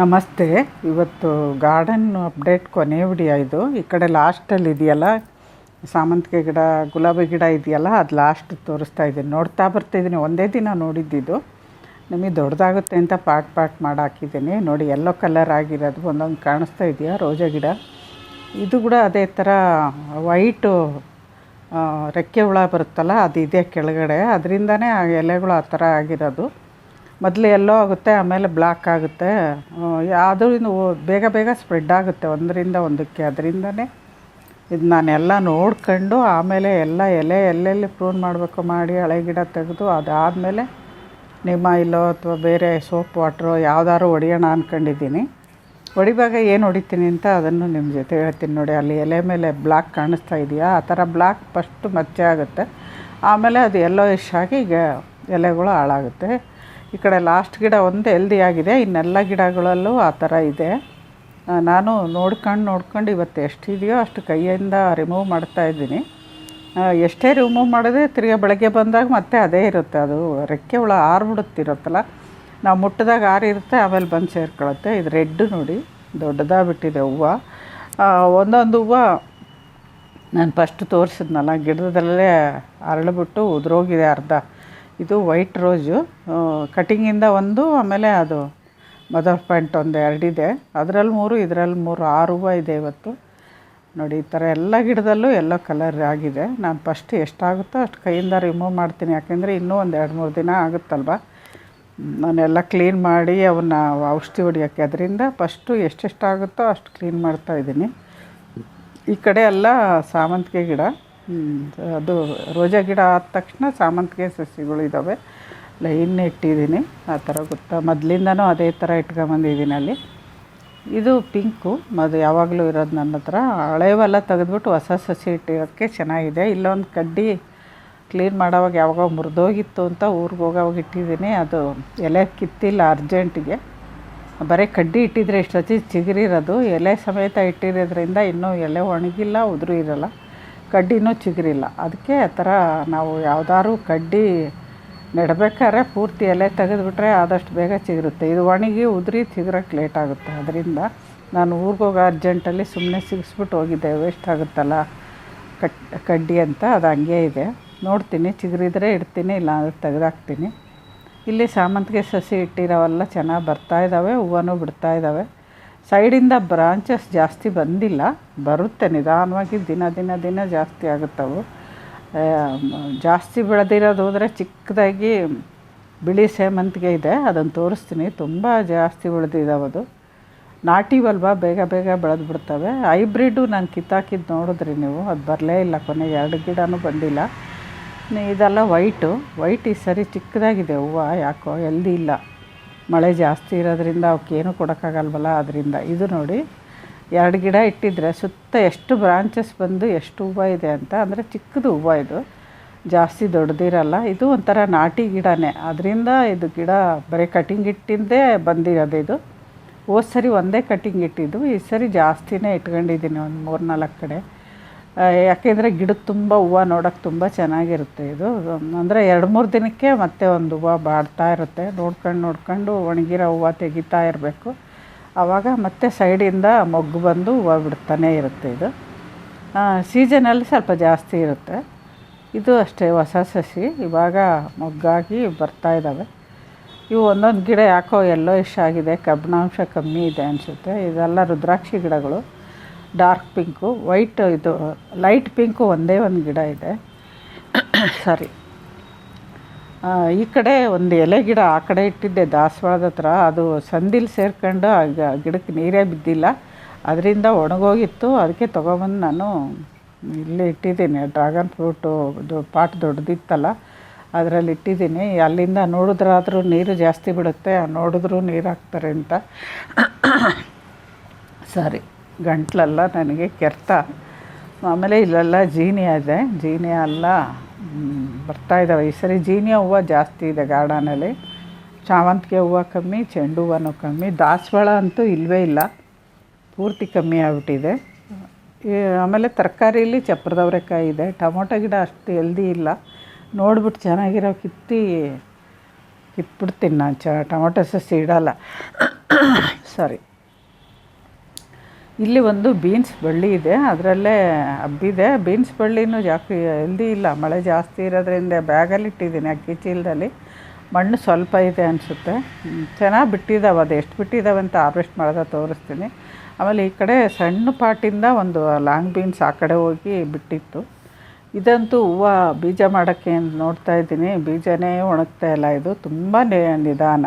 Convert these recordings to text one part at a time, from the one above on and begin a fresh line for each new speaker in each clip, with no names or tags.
ನಮಸ್ತೆ. ಇವತ್ತು garden update ಕೊನೆ ವಿಡಿಯೋ ಇದು. ಈ ಕಡೆ ಲಾಸ್ಟಲ್ಲಿ ಇದೆಯಲ್ಲ? ಸಾಮಂತಿಗೆ ಗಿಡ, ಗುಲಾಬಿ ಗಿಡ ಇದೆಯಲ್ಲ? ಅದು ಲಾಸ್ಟ್ ತೋರಿಸ್ತಾ ಇದ್ದೀನಿ. ನೋಡ್ತಾ ಬರ್ತಿದ್ದೀನಿ ಒಂದೇ ದಿನ ನೋಡಿದ್ದಿದ್ದು ನಿಮಗೆ ದೊಡ್ಡದಾಗುತ್ತೆ ಅಂತ ಪಾಟ್ ಪಾಟ್ ಮಾಡಿ ಹಾಕಿದ್ದೀನಿ. ನೋಡಿ ಎಲ್ಲೋ ಕಲರ್ ಆಗಿರೋದು ಒಂದೊಂದು ಕಾಣಿಸ್ತಾ ಇದೆಯಾ? ರೋಜಾ ಗಿಡ. ಇದು ಕೂಡ ಅದೇ ಥರ ವೈಟು ರೆಕ್ಕೆ ಹುಳ ಬರುತ್ತಲ್ಲ? ಅದು ಇದೆ ಕೆಳಗಡೆ. ಅದರಿಂದನೇ ಆ ಎಲೆಗಳು ಆ ಥರ ಆಗಿರೋದು. ಮೊದಲು ಎಲ್ಲೋ ಆಗುತ್ತೆ, ಆಮೇಲೆ ಬ್ಲಾಕ್ ಆಗುತ್ತೆ. ಅದರಿಂದ ಬೇಗ ಬೇಗ ಸ್ಪ್ರೆಡ್ ಆಗುತ್ತೆ, ಒಂದರಿಂದ ಒಂದಕ್ಕೆ. ಅದರಿಂದನೇ ಇದು ನಾನೆಲ್ಲ ನೋಡ್ಕೊಂಡು ಆಮೇಲೆ ಎಲ್ಲ ಎಲೆ ಎಲ್ಲೆಲ್ಲಿ ಪ್ರೂನ್ ಮಾಡಬೇಕು ಮಾಡಿ ಹಳೆ ಗಿಡ ತೆಗೆದು ಅದಾದಮೇಲೆ ನಿಮ್ಮ ಇಲ್ಲೋ ಅಥವಾ ಬೇರೆ ಸೋಪ್ ವಾಟ್ರೋ ಯಾವ್ದಾದ್ರು ಹೊಡಿಯೋಣ ಅಂದ್ಕೊಂಡಿದ್ದೀನಿ ಹೊಡಿವಾಗ ಏನು ಹೊಡಿತೀನಿ ಅಂತ ಅದನ್ನು ನಿಮ್ಮ ಜೊತೆ ಹೇಳ್ತೀನಿ ನೋಡಿ. ಅಲ್ಲಿ ಎಲೆ ಮೇಲೆ ಬ್ಲ್ಯಾಕ್ ಕಾಣಿಸ್ತಾ ಇದೆಯಾ? ಆ ಥರ ಬ್ಲ್ಯಾಕ್ ಫಸ್ಟು ಮಚ್ಚೆ ಆಗುತ್ತೆ. ಆಮೇಲೆ ಅದು ಎಲ್ಲೋ ಇಶ್ ಆಗಿ ಈಗ ಎಲೆಗಳು ಹಾಳಾಗುತ್ತೆ. ಈ ಕಡೆ ಲಾಸ್ಟ್ ಗಿಡ ಒಂದು ಹೆಲ್ದಿ ಆಗಿದೆ. ಇನ್ನೆಲ್ಲ ಗಿಡಗಳಲ್ಲೂ ಆ ಥರ ಇದೆ. ನಾನು ನೋಡ್ಕೊಂಡು ನೋಡ್ಕೊಂಡು ಇವತ್ತು ಎಷ್ಟಿದೆಯೋ ಅಷ್ಟು ಕೈಯಿಂದ ರಿಮೂವ್ ಮಾಡ್ತಾ ಇದ್ದೀನಿ. ಎಷ್ಟೇ ರಿಮೂವ್ ಮಾಡಿದ್ರೆ ತಿರ್ಗಾ ಬೆಳಗ್ಗೆ ಬಂದಾಗ ಮತ್ತೆ ಅದೇ ಇರುತ್ತೆ. ಅದು ರೆಕ್ಕೆ ಹುಳ ಆರ್ಬಿಡುತ್ತಿರುತ್ತಲ್ಲ ನಾವು ಮುಟ್ಟಿದಾಗ ಆರಿರುತ್ತೆ ಆಮೇಲೆ ಬಂದು ಸೇರ್ಕೊಳ್ಳುತ್ತೆ ಇದು ರೆಡ್ ನೋಡಿ ದೊಡ್ಡದಾಗಿ ಬಿಟ್ಟಿದೆ ಹೂವು ಒಂದೊಂದು ಹೂವು ನಾನು ಫಸ್ಟ್ ತೋರಿಸಿದ್ನಲ್ಲ, ಗಿಡದಲ್ಲೇ ಅರಳಿಬಿಟ್ಟು ಉದುರೋಗಿದೆ ಅರ್ಧ. ಇದು ವೈಟ್ ರೋಜು ಕಟಿಂಗಿಂದ ಒಂದು, ಆಮೇಲೆ ಅದು ಮದರ್ ಪಾಯಿಂಟ್ ಒಂದು ಎರಡಿದೆ. ಅದರಲ್ಲಿ ಮೂರು, ಇದರಲ್ಲಿ ಮೂರು, ಆರು ಹೂವು ಇದೆ ಇವತ್ತು. ನೋಡಿ, ಈ ಥರ ಎಲ್ಲ ಗಿಡದಲ್ಲೂ ಎಲ್ಲೋ ಕಲರ್ ಆಗಿದೆ. ನಾನು ಫಸ್ಟ್ ಎಷ್ಟಾಗುತ್ತೋ ಅಷ್ಟು ಕೈಯಿಂದ ರಿಮೂವ್ ಮಾಡ್ತೀನಿ. ಯಾಕೆಂದರೆ ಇನ್ನೂ ಒಂದು ಎರಡು ಮೂರು ದಿನ ಆಗುತ್ತಲ್ವ? ನಾನೆಲ್ಲ ಕ್ಲೀನ್ ಮಾಡಿ ಅವನ್ನ ಔಷಧಿ ಹೊಡಿಯೋಕ್ಕೆ. ಅದರಿಂದ ಫಸ್ಟು ಎಷ್ಟೆಷ್ಟಾಗುತ್ತೋ ಅಷ್ಟು ಕ್ಲೀನ್ ಮಾಡ್ತಾ ಇದ್ದೀನಿ. ಈ ಕಡೆ ಎಲ್ಲ ಸಾಮಂತಿಗೆ ಗಿಡ. ಅದು ರೋಜಾ ಗಿಡ ಆದ ತಕ್ಷಣ ಸಾಮಂತಿಗೆ ಸಸಿಗಳು ಇದ್ದಾವೆ ಲೈನ್ ಇಟ್ಟಿದ್ದೀನಿ ಆ ಥರ ಗೊತ್ತಾ? ಮೊದಲಿಂದನೂ ಅದೇ ಥರ ಇಟ್ಕೊಂಬಂದಿದ್ದೀನಿ ಅಲ್ಲಿ. ಇದು ಪಿಂಕು, ಅದು ಯಾವಾಗಲೂ ಇರೋದು ನನ್ನ ಹತ್ರ. ಹಳೆವೆಲ್ಲ ತೆಗೆದ್ಬಿಟ್ಟು ಹೊಸ ಸಸಿ ಇಟ್ಟಿರೋದಕ್ಕೆ ಚೆನ್ನಾಗಿದೆ. ಇಲ್ಲೊಂದು ಕಡ್ಡಿ ಕ್ಲೀನ್ ಮಾಡೋವಾಗ ಯಾವಾಗ ಮುರಿದೋಗಿತ್ತು ಅಂತ ಊರಿಗೆ ಹೋಗೋವಾಗ ಇಟ್ಟಿದ್ದೀನಿ. ಅದು ಎಲೆ ಕಿತ್ತಿಲ್ಲ ಅರ್ಜೆಂಟಿಗೆ. ಬರೀ ಕಡ್ಡಿ ಇಟ್ಟಿದ್ರೆ ಇಷ್ಟೊತ್ತಿ ಚಿಗುರಿರೋದು. ಎಲೆ ಸಮೇತ ಇಟ್ಟಿರೋದ್ರಿಂದ ಇನ್ನೂ ಎಲೆ ಒಣಗಿಲ್ಲ, ಉದುರು ಇರಲ್ಲ. ಕಡ್ಡಿನೂ ಚಿಗುರಿಲ್ಲ. ಅದಕ್ಕೆ ಆ ಥರ ನಾವು ಯಾವ್ದಾದ್ರು ಕಡ್ಡಿ ನೆಡಬೇಕಾದ್ರೆ ಪೂರ್ತಿ ಎಲೆ ತೆಗೆದುಬಿಟ್ರೆ ಆದಷ್ಟು ಬೇಗ ಚಿಗುರುತ್ತೆ. ಇದು ಒಣಗಿ ಉದುರಿ ಚಿಗುರಕ್ಕೆ ಲೇಟ್ ಆಗುತ್ತೆ. ಅದರಿಂದ ನಾನು ಊರಿಗೆ ಹೋಗೋ ಅರ್ಜೆಂಟಲ್ಲಿ ಸುಮ್ಮನೆ ಸಿಗಿಸ್ಬಿಟ್ಟು ಹೋಗಿದ್ದೆ. ವೇಸ್ಟ್ ಆಗುತ್ತಲ್ಲ ಕಟ್, ಕಡ್ಡಿ ಅಂತ. ಅದು ಹಂಗೆ ಇದೆ. ನೋಡ್ತೀನಿ. ಚಿಗುರಿದ್ರೆ ಇಡ್ತೀನಿ ಇಲ್ಲ ಅಂದರೆ ತೆಗೆದಾಕ್ತೀನಿ. ಇಲ್ಲಿ ಸಾಮಂತಿಗೆ ಸಸಿ ಇಟ್ಟಿರೋವೆಲ್ಲ ಚೆನ್ನಾಗಿ ಬರ್ತಾ ಇದ್ದಾವೆ, ಹೂವನೂ ಬಿಡ್ತಾ ಇದ್ದಾವೆ. ಸೈಡಿಂದ ಬ್ರಾಂಚಸ್ ಜಾಸ್ತಿ ಬಂದಿಲ್ಲ, ಬರುತ್ತೆ ನಿಧಾನವಾಗಿ, ದಿನ ದಿನ ದಿನ ಜಾಸ್ತಿ ಆಗುತ್ತವು. ಜಾಸ್ತಿ ಬೆಳೆದಿರೋದು ಹೋದರೆ ಚಿಕ್ಕದಾಗಿ ಬಿಳಿ ಸೇವಂತಿಗೆ ಇದೆ, ಅದನ್ನು ತೋರಿಸ್ತೀನಿ. ತುಂಬ ಜಾಸ್ತಿ ಅದು. ನಾಟಿವಲ್ವ ಬೇಗ ಬೇಗ ಬೆಳೆದು ಬಿಡ್ತವೆ. ಹೈಬ್ರಿಡ್ಡು ನಾನು ಕಿತ್ತಾಕಿದ್ದು ನೋಡಿದ್ರಿ ನೀವು, ಅದು ಬರಲೇ ಇಲ್ಲ ಕೊನೆಗೆ, ಎರಡು ಗಿಡನೂ ಬಂದಿಲ್ಲ. ಇದೆಲ್ಲ ವೈಟು. ವೈಟ್ ಈ ಸರಿ ಚಿಕ್ಕದಾಗಿದೆ, ಹೂವು ಯಾಕೋ, ಎಲ್ದಿ ಇಲ್ಲ. ಮಳೆ ಜಾಸ್ತಿ ಇರೋದ್ರಿಂದ ಅವಕ್ಕೇನು ಕೊಡೋಕ್ಕಾಗಲ್ವಲ್ಲ ಅದರಿಂದ ಇದು ನೋಡಿ, ಎರಡು ಗಿಡ ಇಟ್ಟಿದ್ರೆ ಸುತ್ತ ಎಷ್ಟು ಬ್ರಾಂಚಸ್ ಬಂದು ಎಷ್ಟು ಹೂವು ಇದೆ ಅಂತ, ಅಂದರೆ ಚಿಕ್ಕದು ಹೂವು ಇದು. ಜಾಸ್ತಿ ದೊಡ್ಡದಿರಲ್ಲ, ಇದು ಒಂಥರ ನಾಟಿ ಗಿಡನೇ. ಅದರಿಂದ ಇದು ಗಿಡ ಬರೀ ಕಟಿಂಗ್ ಇಟ್ಟಿಂದೇ ಬಂದಿರೋದು ಇದು. ಹೋದ ಸರಿ ಒಂದೇ ಕಟಿಂಗ್ ಇಟ್ಟಿದ್ದು, ಈ ಸರಿ ಜಾಸ್ತಿನೇ ಇಟ್ಕೊಂಡಿದ್ದೀನಿ ಒಂದು ಮೂರು ನಾಲ್ಕು ಕಡೆ. ಯಾಕೆಂದರೆ ಗಿಡದ ತುಂಬ ಹೂವು ನೋಡೋಕೆ ತುಂಬ ಚೆನ್ನಾಗಿರುತ್ತೆ ಇದು. ಅಂದರೆ ಎರಡು ಮೂರು ದಿನಕ್ಕೆ ಮತ್ತೆ ಒಂದು ಹೂವು ಬಾಡ್ತಾ ಇರುತ್ತೆ. ನೋಡ್ಕೊಂಡು ನೋಡ್ಕೊಂಡು ಒಣಗಿರೋ ಹೂವು ತೆಗಿತಾ ಇರಬೇಕು. ಆವಾಗ ಮತ್ತೆ ಸೈಡಿಂದ ಮೊಗ್ಗು ಬಂದು ಹೂವು ಬಿಡ್ತಾನೇ ಇರುತ್ತೆ ಇದು. ಸೀಸನಲ್ಲಿ ಸ್ವಲ್ಪ ಜಾಸ್ತಿ ಇರುತ್ತೆ. ಇದು ಅಷ್ಟೇ ಹೊಸ ಸಸಿ. ಇವಾಗ ಮೊಗ್ಗಾಗಿ ಬರ್ತಾ ಇದ್ದಾವೆ ಇವು ಒಂದೊಂದು ಗಿಡ ಯಾಕೋ ಎಲ್ಲೋ ಇಷ್ಟ ಆಗಿದೆ. ಕಬ್ಬಿಣಾಂಶ ಕಮ್ಮಿ ಇದೆ ಅನಿಸುತ್ತೆ. ಇದೆಲ್ಲ ರುದ್ರಾಕ್ಷಿ ಗಿಡಗಳು. ಡಾರ್ಕ್ ಪಿಂಕು, ವೈಟ್ ಇದು, ಲೈಟ್ ಪಿಂಕು ಒಂದೇ ಒಂದು ಗಿಡ ಇದೆ. ಸಾರಿ. ಈ ಕಡೆ ಒಂದು ಎಲೆ ಗಿಡ ಆ ಕಡೆ ಇಟ್ಟಿದ್ದೆ ದಾಸವಾಳದ ಹತ್ರ. ಅದು ಸಂದಿಲ್ ಸೇರ್ಕೊಂಡು ಗಿಡಕ್ಕೆ ನೀರೇ ಬಿದ್ದಿಲ್ಲ. ಅದರಿಂದ ಒಣಗೋಗಿತ್ತು. ಅದಕ್ಕೆ ತೊಗೊಬಂದು ನಾನು ಇಲ್ಲಿ ಇಟ್ಟಿದ್ದೀನಿ. ಡ್ರ್ಯಾಗನ್ ಫ್ರೂಟು ಇದು ಪಾಟ್ ದೊಡ್ಡದಿತ್ತಲ್ಲ, ಅದರಲ್ಲಿ ಇಟ್ಟಿದ್ದೀನಿ. ಅಲ್ಲಿಂದ ನೋಡಿದ್ರಾದರೂ ನೀರು ಜಾಸ್ತಿ ಬಿಡುತ್ತೆ. ನೋಡಿದ್ರೂ ನೀರು ಹಾಕ್ತಾರೆ ಅಂತ. ಸಾರಿ. ಗಂಟ್ಲೆಲ್ಲ ನನಗೆ ಕೆರ್ತ. ಆಮೇಲೆ ಇಲ್ಲೆಲ್ಲ ಜೀನಿಯ ಇದೆ. ಜೀನಿಯ ಎಲ್ಲ ಮ್, ಬರ್ತಾ ಇದ್ದಾವೆ ಈ ಸರಿ ಜೀನಿಯ ಹೂವು ಜಾಸ್ತಿ ಇದೆ ಗಾರ್ಡನಲ್ಲಿ. ಶಾವಂತಿಗೆ ಹೂವು ಕಮ್ಮಿ ಚೆಂಡು ಹೂವನೂ ಕಮ್ಮಿ. ದಾಸವಾಳ ಅಂತೂ ಇಲ್ಲವೇ ಇಲ್ಲ. ಪೂರ್ತಿ ಕಮ್ಮಿ ಆಗ್ಬಿಟ್ಟಿದೆ. ಆಮೇಲೆ ತರಕಾರಿಯಲ್ಲಿ ಚಪ್ರದವರೆಕಾಯಿ ಇದೆ. ಟೊಮೊಟೊ ಗಿಡ ಅಷ್ಟು ಹೆಲ್ದಿ ಇಲ್ಲ. ನೋಡ್ಬಿಟ್ಟು ಚೆನ್ನಾಗಿರೋ ಕಿತ್ತಿ ಕಿತ್ಬಿಡ್ತೀನಿ ನಾನು ಚ ಟೊಮೊಟೊ ಸಸಿ ಇಡಲ್ಲ ಸಾರಿ ಇಲ್ಲಿ ಒಂದು ಬೀನ್ಸ್ ಬಳ್ಳಿ ಇದೆ, ಅದರಲ್ಲೇ ಹಬ್ಬಿದೆ ಬೀನ್ಸ್ ಬಳ್ಳಿನೂ ಜಾಸ್ತಿ ಹೆಲ್ದಿ ಇಲ್ಲ. ಮಳೆ ಜಾಸ್ತಿ ಇರೋದ್ರಿಂದ ಬ್ಯಾಗಲ್ಲಿ ಇಟ್ಟಿದ್ದೀನಿ, ಅಕ್ಕಿ ಚೀಲದಲ್ಲಿ. ಮಣ್ಣು ಸ್ವಲ್ಪ ಇದೆ ಅನಿಸುತ್ತೆ. ಚೆನ್ನಾಗಿ ಬಿಟ್ಟಿದ್ದಾವೆ ಅದು ಎಷ್ಟು ಬಿಟ್ಟಿದ್ದಾವೆ ಅಂತ ಹಾರ್ವೆಸ್ಟ್ ಮಾಡಿದ ತೋರಿಸ್ತೀನಿ. ಆಮೇಲೆ ಈ ಕಡೆ ಸಣ್ಣ ಪಾಟಿಂದ ಒಂದು ಲಾಂಗ್ ಬೀನ್ಸ್ ಆ ಕಡೆ ಹೋಗಿ ಬಿಟ್ಟಿತ್ತು. ಇದಂತೂ ಹೂವು ಬೀಜ ಮಾಡೋಕ್ಕೆ ನೋಡ್ತಾ ಇದ್ದೀನಿ. ಬೀಜನೇ ಒಣಗ್ತಾ ಇಲ್ಲ ಇದು. ತುಂಬ ನಿಧಾನ.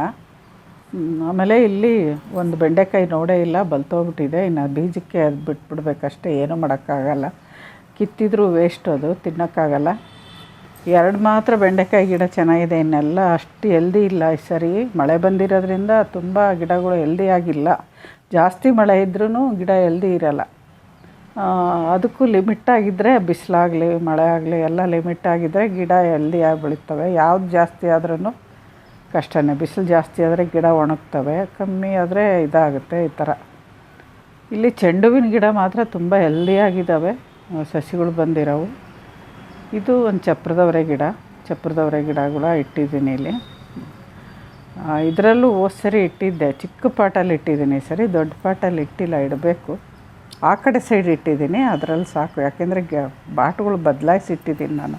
ಆಮೇಲೆ ಇಲ್ಲಿ ಒಂದು ಬೆಂಡೆಕಾಯಿ ನೋಡೇ ಇಲ್ಲ, ಬಲ್ತೋಗ್ಬಿಟ್ಟಿದೆ. ಇನ್ನು ಬೀಜಕ್ಕೆ ಅದು ಬಿಟ್ಬಿಡ್ಬೇಕಷ್ಟೇ, ಏನೂ ಮಾಡೋಕ್ಕಾಗಲ್ಲ. ಕಿತ್ತಿದ್ರೂ ವೇಸ್ಟ್ ಅದು, ತಿನ್ನೋಕ್ಕಾಗಲ್ಲ. ಎರಡು ಮಾತ್ರ ಬೆಂಡೆಕಾಯಿ ಗಿಡ ಚೆನ್ನಾಗಿದೆ, ಇನ್ನೆಲ್ಲ ಅಷ್ಟು ಎಲ್ದಿ ಇಲ್ಲ ಈ ಸರಿ. ಮಳೆ ಬಂದಿರೋದ್ರಿಂದ ತುಂಬ ಗಿಡಗಳು ಹೆಲ್ದಿ ಆಗಿಲ್ಲ. ಜಾಸ್ತಿ ಮಳೆ ಇದ್ರೂ ಗಿಡ ಹೆಲ್ದಿ ಇರಲ್ಲ. ಅದಕ್ಕೂ ಲಿಮಿಟ್ ಆಗಿದ್ದರೆ ಬಿಸಿಲಾಗಲಿ, ಮಳೆ ಆಗಲಿ, ಎಲ್ಲ ಲಿಮಿಟ್ ಆಗಿದ್ದರೆ ಗಿಡ ಹೆಲ್ದಿಯಾಗಿ ಬೆಳೀತವೆ. ಯಾವ್ದು ಜಾಸ್ತಿ ಆದ್ರೂ ಕಷ್ಟನೇ. ಬಿಸಿಲು ಜಾಸ್ತಿ ಆದರೆ ಗಿಡ ಒಣಗ್ತವೆ, ಕಮ್ಮಿ ಆದರೆ ಇದಾಗುತ್ತೆ ಈ ಥರ. ಇಲ್ಲಿ ಚೆಂಡು ಹೂವಿನ ಗಿಡ ಮಾತ್ರ ತುಂಬ ಹೆಲ್ದಿಯಾಗಿದ್ದಾವೆ ಸಸಿಗಳು ಬಂದಿರೋವು. ಇದು ಒಂದು ಚಪ್ರದವರೆ ಗಿಡ, ಚಪ್ರದವರೆ ಗಿಡಗಳ ಇಟ್ಟಿದ್ದೀನಿ ಇಲ್ಲಿ. ಇದರಲ್ಲೂ ಹೋದ್ ಸರಿ ಇಟ್ಟಿದ್ದೆ. ಚಿಕ್ಕ ಪಾಟಲ್ಲಿ ಇಟ್ಟಿದ್ದೀನಿ ಸರಿ, ದೊಡ್ಡ ಪಾಟಲ್ಲಿ ಇಟ್ಟಿಲ್ಲ, ಇಡಬೇಕು. ಆ ಕಡೆ ಸೈಡ್ ಇಟ್ಟಿದ್ದೀನಿ, ಅದರಲ್ಲಿ ಸಾಕು. ಯಾಕೆಂದರೆ ಗ, ಬಾಟ್ಗಳು ಬದಲಾಯಿಸಿ ಇಟ್ಟಿದ್ದೀನಿ ನಾನು.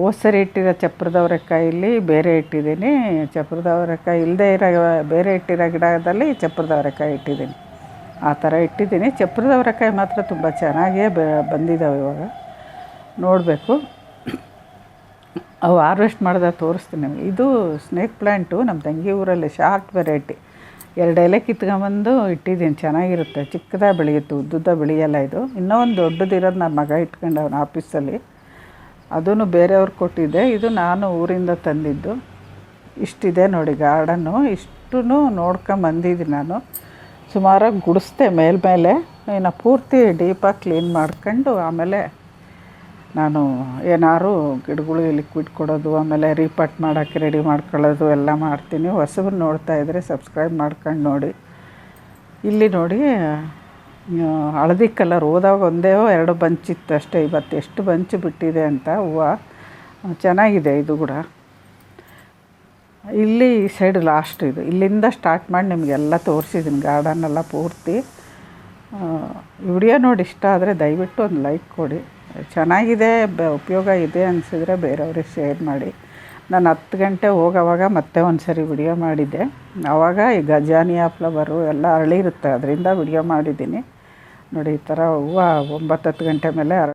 ಹೋದ್ ಇಟ್ಟಿರೋ ಚಪ್ರದ ಅವರೆಕಾಯಲ್ಲಿ ಬೇರೆ ಇಟ್ಟಿದ್ದೀನಿ. ಚಪ್ರದವರೆಕಾಯಿ ಇಲ್ಲದೆ ಇರೋ ಬೇರೆ ಇಟ್ಟಿರೋ ಗಿಡದಲ್ಲಿ ಚಪ್ರದವರೆಕಾಯಿ ಇಟ್ಟಿದ್ದೀನಿ. ಆ ಥರ ಇಟ್ಟಿದ್ದೀನಿ. ಚಪ್ರದವರೆಕಾಯಿ ಮಾತ್ರ ತುಂಬ ಚೆನ್ನಾಗೇ ಬ ಬಂದಿದ್ದಾವೆ ಇವಾಗ. ನೋಡಬೇಕು. ಅವು ಹಾರ್ವೆಸ್ಟ್ ಮಾಡಿದಾಗ ತೋರಿಸ್ತೀನಿ ಇದು ಸ್ನೇಕ್ ಪ್ಲ್ಯಾಂಟು ನಮ್ಮ ತಂಗಿ ಊರಲ್ಲಿ ಶಾರ್ಟ್ ವೆರೈಟಿ. ಎರಡು ಎಲೆ ಕಿತ್ಕೊಂಬಂದು ಇಟ್ಟಿದ್ದೀನಿ. ಚೆನ್ನಾಗಿರುತ್ತೆ. ಚಿಕ್ಕದಾಗ ಬೆಳೆಯುತ್ತೆ, ಉದ್ದುದ್ದ ಬೆಳೆಯಲ್ಲ ಇದು. ಇನ್ನೂ ಒಂದು ದೊಡ್ಡದಿರೋದು ನನ್ನ ಮಗ ಇಟ್ಕೊಂಡು ಅವನ ಆಫೀಸಲ್ಲಿ. ಅದೂ ಬೇರೆಯವ್ರು ಕೊಟ್ಟಿದ್ದೆ. ಇದು ನಾನು ಊರಿಂದ ತಂದಿದ್ದು. ಇಷ್ಟಿದೆ ನೋಡಿ ಗಾರ್ಡನ್ನು. ಇಷ್ಟು ನೋಡ್ಕೊಂಬಂದಿದ್ದೀನಿ ನಾನು. ಸುಮಾರಾಗಿ ಗುಡಿಸ್ದೆ ಮೇಲ್ಮೇಲೆ ಇನ್ನು ಪೂರ್ತಿ ಡೀಪಾಗಿ ಕ್ಲೀನ್ ಮಾಡ್ಕೊಂಡು ಆಮೇಲೆ ನಾನು ಏನಾದ್ರು ಗಿಡಗಳಿಗೆ ಲಿಕ್ವಿಡ್ ಕೊಡೋದು, ಆಮೇಲೆ ರೀಪಟ್ ಮಾಡೋಕ್ಕೆ ರೆಡಿ ಮಾಡ್ಕೊಳ್ಳೋದು ಎಲ್ಲ ಮಾಡ್ತೀನಿ. ಹೊಸಬ್ರು ನೋಡ್ತಾ ಇದ್ದರೆ ಸಬ್ಸ್ಕ್ರೈಬ್ ಮಾಡ್ಕೊಂಡು ನೋಡಿ. ಇಲ್ಲಿ ನೋಡಿ ಹಳದಿ ಕಲರ್ ಹೋದಾಗ ಒಂದೇ ಎರಡು ಬಂಚ್ ಇತ್ತು ಅಷ್ಟೇ. ಇವತ್ತು ಎಷ್ಟು ಬಂಚ್ ಬಿಟ್ಟಿದೆ ಅಂತ ಹೂವು. ಚೆನ್ನಾಗಿದೆ ಇದು ಕೂಡ. ಇಲ್ಲಿ ಈ ಸೈಡ್ ಲಾಸ್ಟ್ ಇದು. ಇಲ್ಲಿಂದ ಸ್ಟಾರ್ಟ್ ಮಾಡಿ ನಿಮಗೆಲ್ಲ ತೋರಿಸಿದ್ದೀನಿ ಗಾರ್ಡನ್ನೆಲ್ಲ ಪೂರ್ತಿ. ವಿಡಿಯೋ ನೋಡಿ ಇಷ್ಟ ಆದರೆ ದಯವಿಟ್ಟು ಒಂದು ಲೈಕ್ ಕೊಡಿ. ಚೆನ್ನಾಗಿದೆ, ಬ, ಉಪಯೋಗ ಇದೆ ಅನಿಸಿದ್ರೆ ಬೇರೆಯವ್ರಿಗೆ ಶೇರ್ ಮಾಡಿ. ನಾನು ಹತ್ತು ಗಂಟೆ ಹೋಗೋವಾಗ ಮತ್ತೆ ಒಂದು ಸರಿ ವಿಡಿಯೋ ಮಾಡಿದ್ದೆ. ಆವಾಗ ಈ ಗಜಾನಿಯಾ ಫ್ಲವರು ಎಲ್ಲ ಅರಳಿರುತ್ತೆ. ಅದರಿಂದ ವಿಡಿಯೋ ಮಾಡಿದ್ದೀನಿ. ನೋಡಿ ಈ ತರ ಹೂವ ಒಂಬತ್ತು ಹತ್ತು ಗಂಟೆ ಮೇಲೆ